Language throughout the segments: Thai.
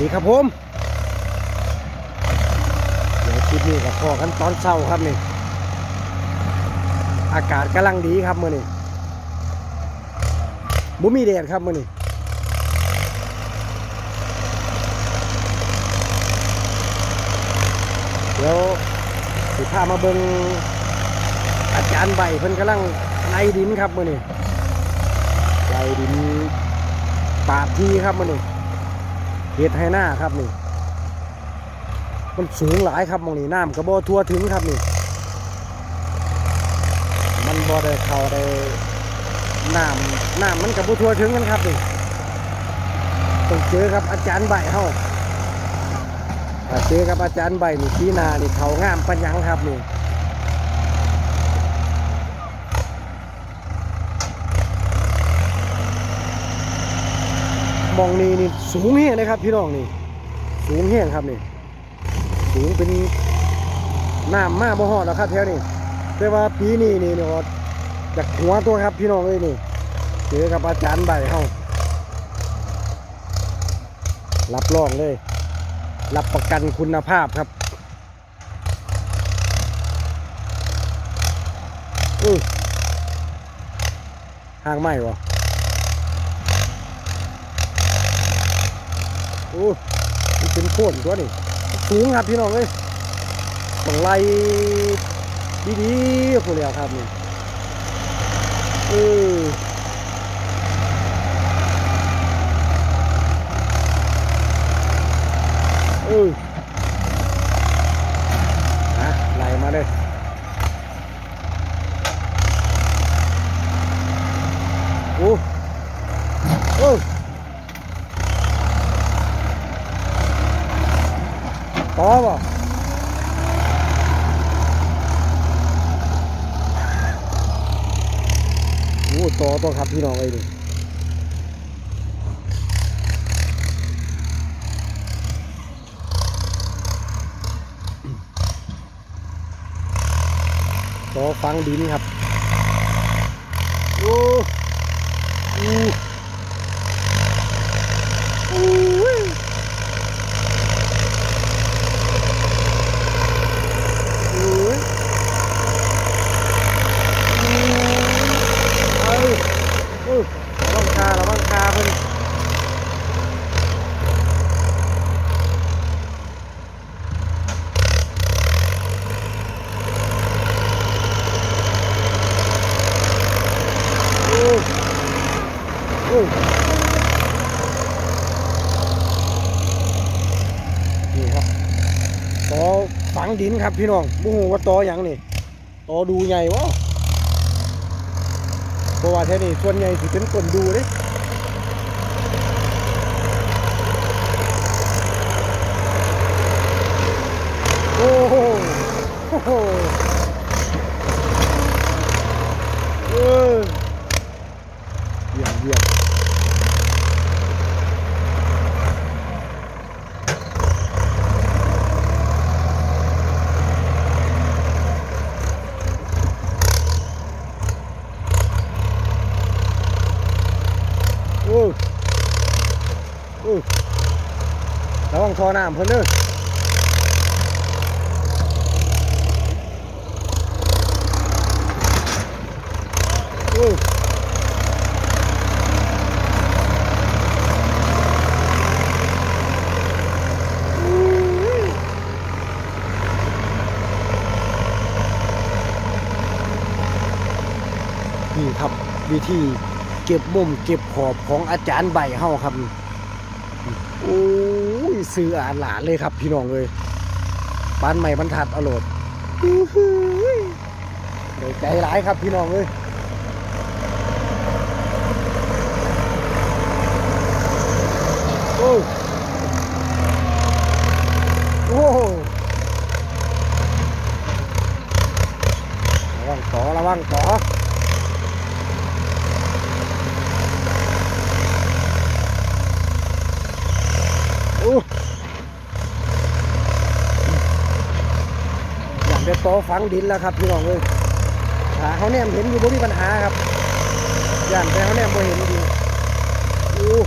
ดีครับผมเดี๋ยวคลิปนี้กับพ่อกันตอนเช้าครับนี่ อากาศกำลังดีครับมื่อนี้บุมีแดดครับมื่อนี้เดี๋ยวสิพามาเบิงอาจารย์ใบเพิ่นกำลังไล่ดินครับมื่อนี้ไล่ดินปาดทีครับมื่อนี้ เห็ดให้หน้าครับนี่ มันสูงหลายครับมองนี้น้ำกระบอทั่วถึงครับนี่ มันบ่ได้เข้าได้น้ำน้ำมันกระบอทั่วถึงกันครับนี่ต้องเจอครับอาจารย์ใบเฮาถ้าเจอกับอาจารย์ใบนี่ที่นานี่เขางามปัญญังครับนี่ มองนี้นี่สูงเฮียนะครับ พี่น้องนี่สูงเฮียงครับนี่สูงเป็นน้ำมากบ่ฮอดแล้วครับแถวนี้แต่ว่าปีนี้นี่เนี่ยจากหัวตัวครับพี่น้องเอ้ยนี่เจอกับอาจารย์ใบเฮารับรองเลย รับประกันคุณภาพครับอือห่างไหมว โอ้มันเป็นโค่นตัวนี่สูงครับพี่น้องเลยบังไลดีๆพวกเดียวครับนี่เออเออนะไล่มาเลยโอ้โอ้ต่อบ่ โอ้ ต่อครับพี่น้องเอ้ยนี่ต่อฟังดินครับ โอ้โอ้ยอู้ย เอ้ยเอ้ยระวังคาระวังคาเพิ่นโอ้ยโอ้ย นี่ครับตอฝังดินครับพี่น้องบ่ฮู้ว่าต่อหยังนี่ตอดูใหญ่วะเพราะว่าแท่นี้ส่วนใหญ่สิเป็นคนดูเด้โอ้โหโอ้โหเออ ยี่ยมเยี่ยมโอ้โอ้ระวังท่อน้ำเพิ่นเด้อโอ้นี่ครับ วิธีเก็บมุมเก็บขอบของอาจารย์ใบเฮาครับโอ้ยซื้ออาหลานเลยครับพี่น้องเลยบ้านใหม่บรรทัดอรดอื้อหือเดี๋ยวใจร้ายครับพี่น้องเลยโอ้โอ้ระวังต่อระวังต่อ โอ้อยากได้ ต่อฝังดินแล้วครับพี่น้องเลยขาเขาแนมเห็นอยู่บ่มีปัญหาครับย่านแต่เขาแนมบ่เห็นดีอู้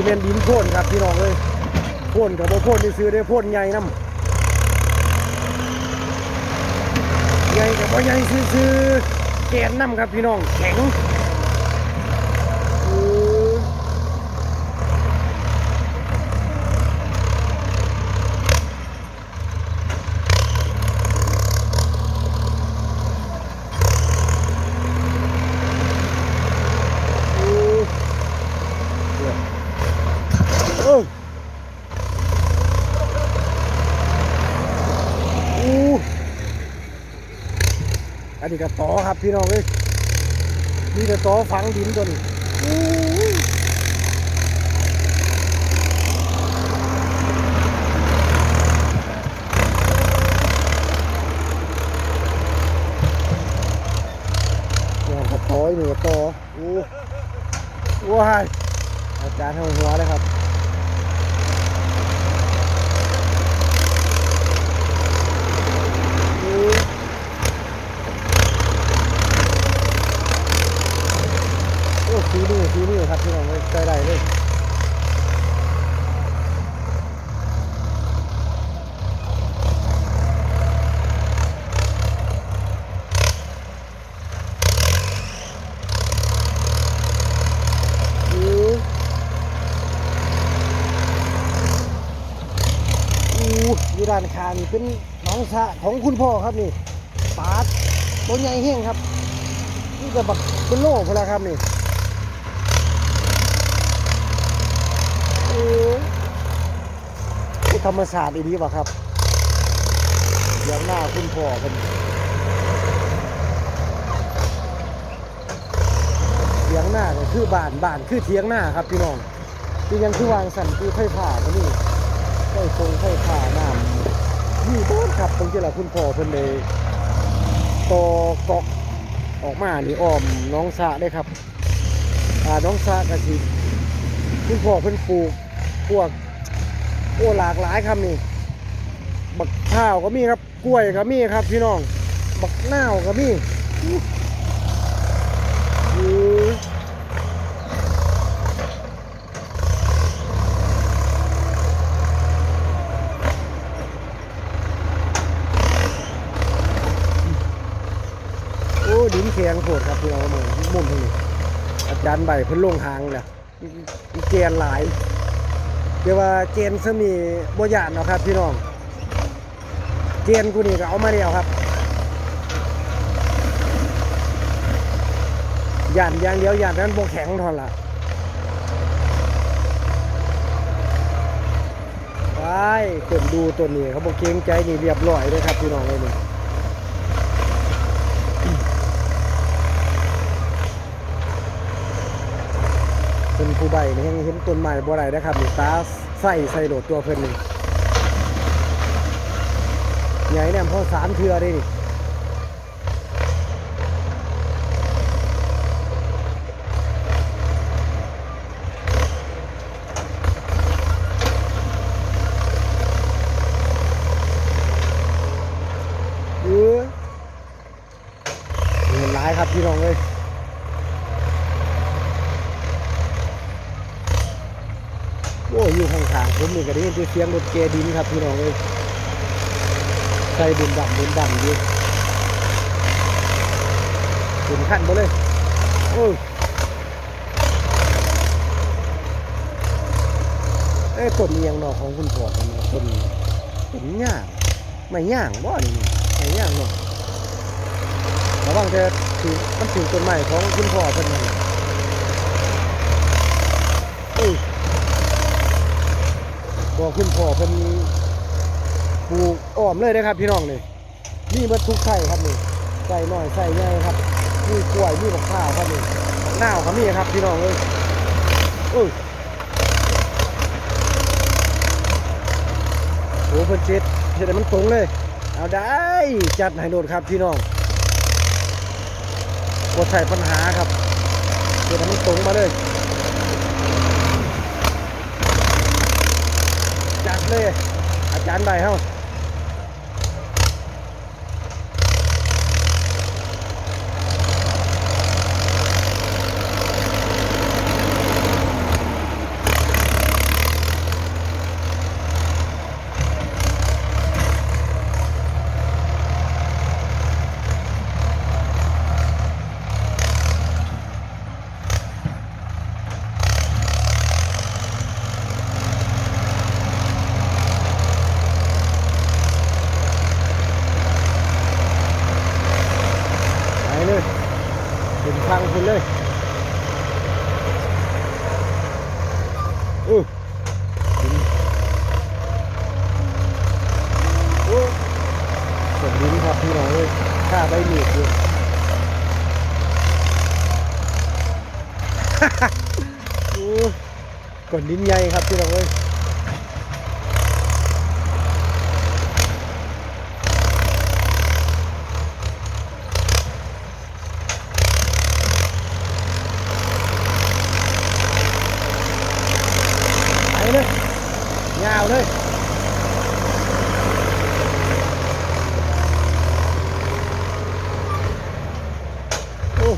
ม นดินโพ่นครับพี่น้องเลยโพ่นกับโบโพ่นที่ซื้อได้โพ่นใหญ่น้ำใหญ่กับว่าใหญ่ซื้อๆแกนน้ำครับพี่น้องแข็งเออโอ้เนี่ยเอออู้ อันนี้ก็ต่อครับพี่น้องเอ้ยนี่ก็ต่อฝังดินจนอู้เนี่ยก็ต่ออีกหนึ่งก็ต่ออู้ว้ายอาจารย์ทำหัวเลยครับ อู้โอ้สีนี่สีนี่ครับพี่น้องเลยใจได้เลยอู้อู้อยู่ด้านข้างนี่ เป็นหน้องสะของคุณพ่อครับนี่ปาตัวใหญ่แห้งครับ นี่จะบักเป็นโลพนแล้วครับนี่โอ้ยธรรมศาสตร์อีดีป่ะครับเดี๋ยวหน้าคุณพ่อเป็นเถียงหน้าก็คือบ้านบ้านคือเถียงหน้าครับพี่น้องที่ยังคือวางสันคือไฟผ่าก็นี่ไฟทรงไฟผ่าน้ำ นี่ต้นครับตรงที่ละคุณพ่อเพิ่นเลยต่อกอกออกมานี่อ้อมน้องสะได้ครับอ่าน้องสะกะสิคุณพ่อเพิ่นปลูกพวกโอ้หลากหลายครับนี่บักข้าวก็มีครับกล้วยก็มีครับพี่น้อง บักหน้าวก็มีอู้หูโอ้ดินแข็งโผดครับพี่น้องมือมุมทางนี้ อาจารย์ใบเพิ่นลงทางแล้วเกณฑ์หลายเดี๋ยวว่าเจนซะมีบ่ยานเนาะครับพี่น้องเจนกูนี่ก็เอามาแล้วครับยานอย่างเดียวยานนั้นบ่แข็งทอนนละไปคนดูตัวนี้เขาบอกเกรงใจนี่เรียบร้อยเลยครับพี่น้องเลยนี่ เป็นผู้ใบนี่ยังเห็นต้นไม้บ่ได้นะครับนี่ตาใส่ใส่โหลดตัวเพิ่นนี่ใหญ่เนี่ยพอสามเทือได้นี่เออเห็นร้ายครับพี่น้องเลย โอ้อยู่ข้างๆผมนี่ก็ได้ยินเสียงรถเกดินครับพี่น้องเลยใส่บุญดำบุญดำอยู่ถึงขั้นไปเลย โอ้ยเอ้ต้นเอียงนาะของคุณพ่อกันเนาะต้นต้นย่างไม่ย่างบ่นี่ไม่ย่างเนาะระวังจะถือมันถือต้นไม้ของคุณพ่อเพิ่นนั่นน่ะเอ้ยบ อกคุณพ่อเพิ่นปลูกอ้อมเลยนะครับพี่น้องนี่นี่เบิดทุกไส้ครับนี่ไส้น้อยไส้ใหญ่ครับมีกล้วยมีบักข้าวครับนี่บักนาวก็มีครับพี่น้องเอ้ยเอ้ยโอ้เพิ่นเช็ดเช็ดให้มันตรงเลย เอาได้จัดให้โดดครับพี่น้องกดใส่ปัญหาครับเช็ดมันตรงมาเลย จัด เลย อาจารย์ใบเฮา ฟังคุณเลยอู้อู้สมดิน ครับพี่น้องเลยข้าใบหนีบอยู่อู้ก้นดินใหญ่ครับพี่น้องเลย ไปเลยยาวเลยโอ้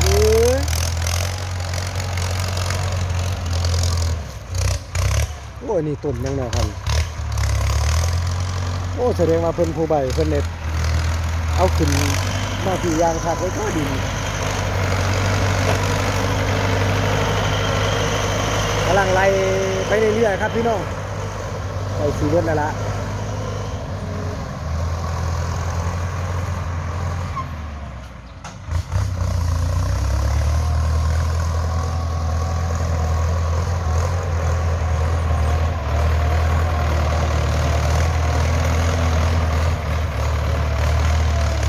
เอ้ยโอ้ย นี่ตุ่มยังไงครับโอ้แสดงว่าเพิ่นผู้ใบเพิ่นเน็ตเอาขึ้นมาที่ยางคักไว้ก็ดีกำลังไล่ไปเรื่อยๆครับพี่น้องไปสีเลือดแล้วละ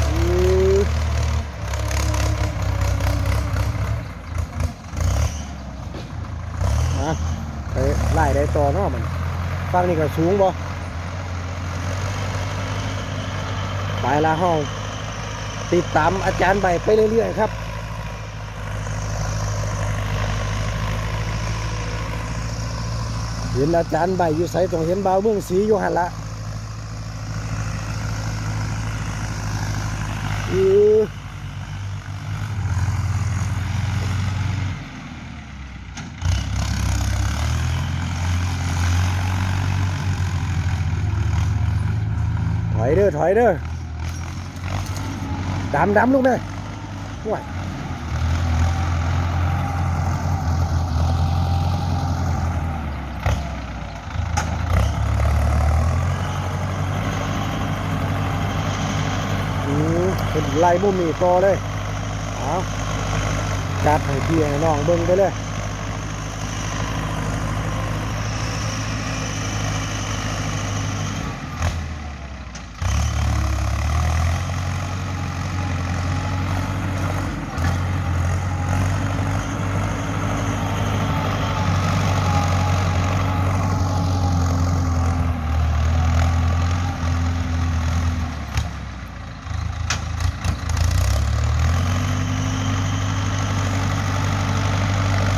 อือมาไปไล่ได้ ต่อเนาะมันฟังนี่ก็สูงบ่ไปละห้อง ติดตามอาจารย์ใบไปเรื่อยๆครับเห็นอาจารย์ใบอยู่ใส่ตรงเห็นบ่าวเมืองสีอยู่หันละอือถอย เด้อถอยเด้อดำดำลูกแม่ห่วยอืมเป็นไล่มุมนี่ต่อเลย เอาจัดให้พี่ให้น้องเบิ่งไปเลย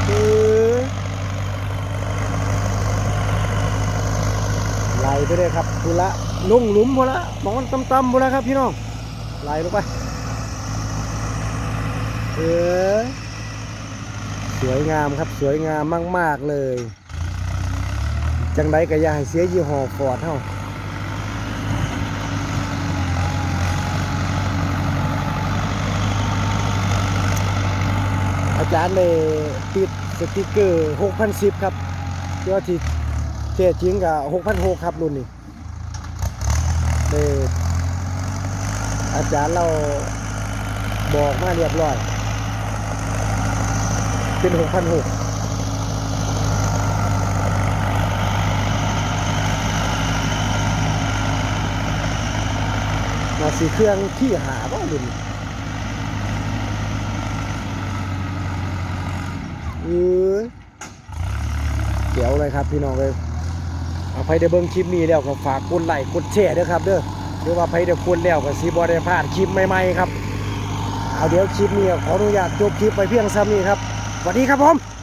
เออไหลไปเลยครับพุ ลุ่งหลุมพุละมองมันต่ำๆพุละครับพี่น้องไหลลงไป เออสวยงามครับสวยงามมาก ๆ เลย จังไดก็อย่าให้เสียยี่ห้อฟอร์ดเฮาอาจารย์เลยติดสติกเกอร์ 6,010 ครับเที่ว่าที่แท้จริงกับ6,600ครับรุ่นนี้ อาจารย์เราบอกมาเรียบร้อย เป็น6,600มาสีเครื่องที่หาบ้ารุ่นเออเดี๋ยวเลยครับพี่น้องเลย เอาไปเด้เบิ่งคลิปนี้แล้วก็ฝากกดไลค์กดแชร์ด้วยครับเด้อหรือว่าไปได้กดแล้วก็สีบ่ได้พลาดคลิปใหม่ๆครับเอาเดี๋ยวคลิปนี้ขออนุญาตจบคลิปไปเพียงซ้ำนี้ครับสวัสดีครับผม